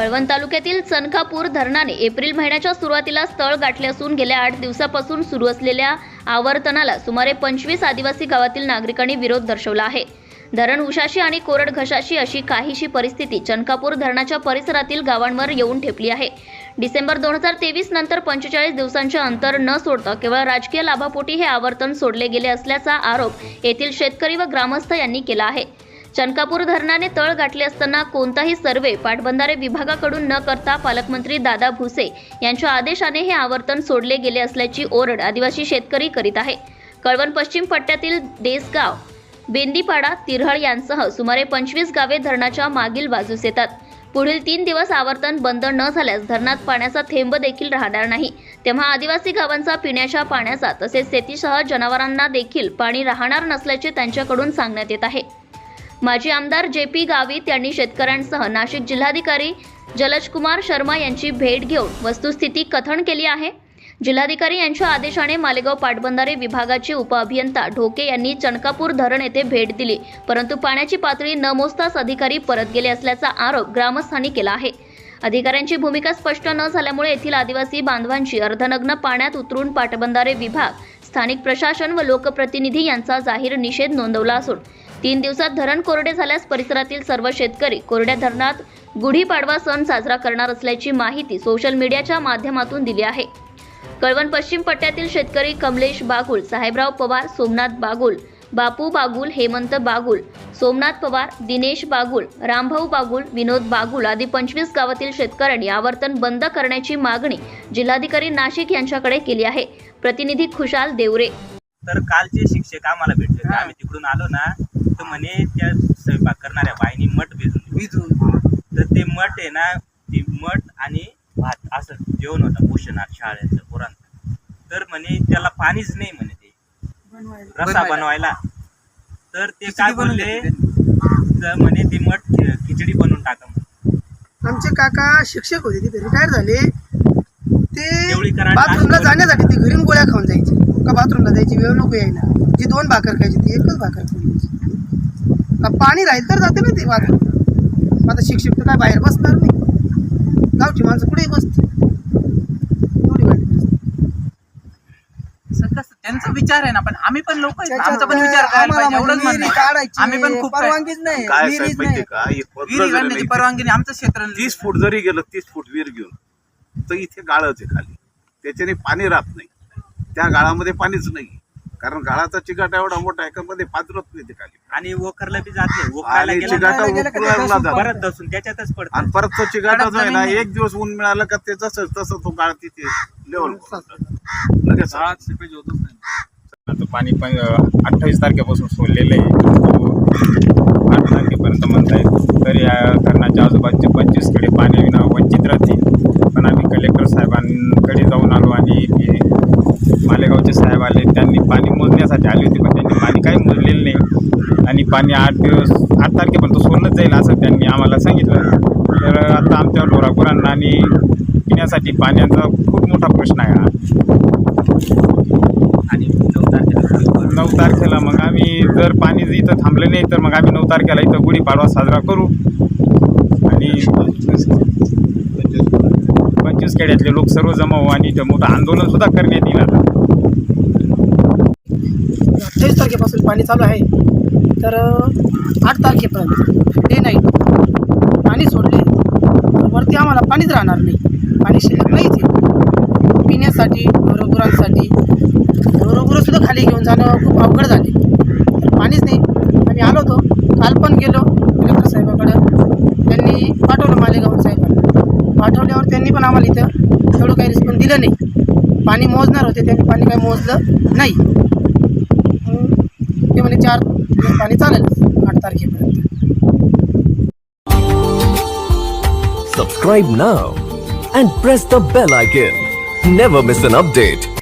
कळवण तालुक्यातील चनकापूर धरणाने एप्रिल महिन्याच्या सुरुवातीला स्थळ गाठले असून गेल्या आठ दिवसापासून सुरू असलेल्या आवर्तनाला सुमारे पंचवीस आदिवासी गावातील नागरिकांनी विरोध दर्शवला आहे. धरण उशाशी आणि कोरड घशाशी अशी काहीशी परिस्थिती चनकापूर धरणाच्या परिसरातील गावांवर येऊन ठेपली आहे. डिसेंबर दोन हजार तेवीस नंतर पंचेचाळीस दिवसांचे अंतर न सोडता केवळ राजकीय लाभापोटी हे आवर्तन सोडले गेले असल्याचा आरोप येथील शेतकरी व ग्रामस्थ यांनी केला आहे. चनकापूर धरणाने तळ गाठले असताना कोणताही सर्वे पाटबंधारे विभागाकडून न करता पालकमंत्री दादा भुसे यांच्या आदेशाने हे आवर्तन सोडले गेले असल्याची ओरड आदिवासी शेतकरी करीत आहे. कळवण पश्चिम पट्ट्यातील देसगाव बेंदीपाडा तिरहळ यांसह सुमारे पंचवीस गावे धरणाच्या मागील बाजूस येतात. पुढील तीन दिवस आवर्तन बंद न झाल्यास धरणात पाण्याचा थेंब देखील राहणार नाही. तेव्हा आदिवासी गावांचा पिण्याच्या पाण्याचा तसेच शेतीसह जनावरांना देखील पाणी राहणार नसल्याचे त्यांच्याकडून सांगण्यात येत आहे. माजी आमदार जे पी गावित यांनी शेतकऱ्यांसह नाशिक जिल्हाधिकारी जलजकुमार शर्मा यांची भेट घेऊन वस्तुस्थिती कथन केली आहे. जिल्हाधिकारी यांच्या आदेशाने मालेगाव पाटबंधारे विभागाचे उपअभियंता ढोके यांनी चणकापूर धरण येथे भेट दिली. परंतु पाण्याची पातळी न मोजताच अधिकारी परत गेले असल्याचा आरोप ग्रामस्थांनी केला आहे. अधिकाऱ्यांची भूमिका स्पष्ट न झाल्यामुळे येथील आदिवासी बांधवांची अर्धनग्न पाण्यात उतरून पाटबंधारे विभाग स्थानिक प्रशासन व लोकप्रतिनिधी यांचा जाहीर निषेध नोंदवला असून तीन दिवसात धरण कोरडे झाल्यास परिसरातील सर्व शेतकरी कोरड्या धरणात गुढीपाडवा सण साजरा करणार असल्याची माहिती सोशल मीडियाच्या माध्यमातून दिली आहे. कळवण पश्चिम पट्ट्यातील शेतकरी कमलेश बागुल साहेबराव पवार सोमनाथ बागुल बापू बागुल हेमंत बागुल सोमनाथ पवार दिनेश बागुल रामभाऊ बागुल विनोद बागुल आदी पंचवीस गावातील शेतकऱ्यांनी आवर्तन बंद करण्याची मागणी जिल्हाधिकारी नाशिक यांच्याकडे केली आहे. प्रतिनिधी खुशाल देवरे तर कालचे शिक्षक आम्हाला भेटले होते. आम्ही तिकडून आलो ना तर म्हणे त्या स्वयंपाक करणाऱ्या बाईनी मठ भिजून भिजून. तर ते मठ आहे ना ते मठ आणि भात असं जेवण होतं पोषणात शाळेचं पोरांचं तर म्हणे त्याला पाणीच नाही म्हणे ते. रसा बनवायला. तर ते काय बोलले? तर म्हणे ते मठ खि- खिचडी बनवून टाका म्हणे. आमचे काका शिक्षक होते तिथे रिटायर झाले. ते देवळी कराड बाथरूमला नाशिक. जाण्यासाठी ते घरी गोळ्या खाऊन जायचे. का बाथरूमला जायची वेळ नको यायला? जी दोन भाकर खायची ती एकच भाकर खायची का पाणी राहील तर जाते ना ते बाथरूम आता शिक्षक तर काय बाहेर बसणार नाही. गावची माणसं कुठेही बसते वाईट त्यांचा विचार आहे ना पण आम्ही पण लोक आमचा पण विचार करायला पाहिजे. एवढंच म्हणणं आहे. आम्ही पण खूप परवानगीच नाही. काय विहिरीच साहेब माहिती नाही. का? हे पत्र विहिरी जरी काढण्याची नाही, परवानगी नाही आमचं क्षेत्र तीस फूट जरी गेलं तीस फूट विहीर घेऊन तर इथे गाळच आहे खाली. त्याच्याने पाणी राहत नाही. त्या गाळामध्ये पाणीच नाही. कारण गाळाचा चिकाटा एवढा मोठा आहे का मध्ये पाजरत नाही ते खाली. आणि वोकरला बी जात नाही. वोकराला आणि गेला चिकाटा ना, गेला का ते उकळायला बसून जातो. परत दसून त्याच्यातच पडतं. आणि परत तो चिकाटा जो आहे ना एक दिवस ऊन मिळालं का ते जसं तसं तो गाळ तिथे लेवल लगेच आता पाणी पण अठ्ठावीस तारखेपासून सोडलेलं आहे. तो आठ तारखेपर्यंत तर या धरणाच्या आजूबाजूचे पंचवीसकडे पाणी विना वंचित राहतील पण आम्ही कलेक्टर साहेबांकडे जाऊन आलो आणि ते मालेगावचे साहेब आले त्यांनी पाणी मोजण्यासाठी आले होते पण त्यांनी मोजलेलं नाही आणि पाणी आठ दिवस आठ तारखेपर्यंत सोडणंच जाईल असं त्यांनी आम्हाला सांगितलं. तर आता आमच्या ढोरागुरांना आणि पिण्यासाठी पाण्याचा खूप मोठा प्रश्न आहे हा. आणि नऊ तारखेला. नऊ तारखेला मग आम्ही जर पाणी इथं थांबलं नाही तर मग आम्ही नऊ तारखेला इथं गुढीपाडवा साजरा करू. आणि पंचवीस खेड्यातले लोक सर्व जमा होऊ आणि इथं मोठं आंदोलन सुद्धा करण्यात येईल आता अठ्ठावीस तारखेपासून पाणी चालू आहे. तर आठ तारखेपर्यंत डे नाईट पाणी सोडले. वरती आम्हाला पाणीच राहणार नाही. पाणी शिल्लक नाहीच आहे. पिण्यासाठी ढोरगुरांसाठी ढोरगुरं खाली घेऊन जाणं खूप अवघड झाले. तर पाणीच नाही. आम्ही आलो होतो. काल पण गेलो कलेक्टर साहेबाकडं. त्यांनी पाठवलं मालेगाव साहेबांना. पाठवल्यावर त्यांनी पण आम्हाला इथं तेवढं काही रिस्पॉन्स दिलं नाही. पाणी मोजणार होते. त्यांनी पाणी काही मोजलं नाही. ते म्हणे चार दिवस पाणी चालेल आठ तारखेपर्यंत Subscribe now and press the bell icon. Never miss an update.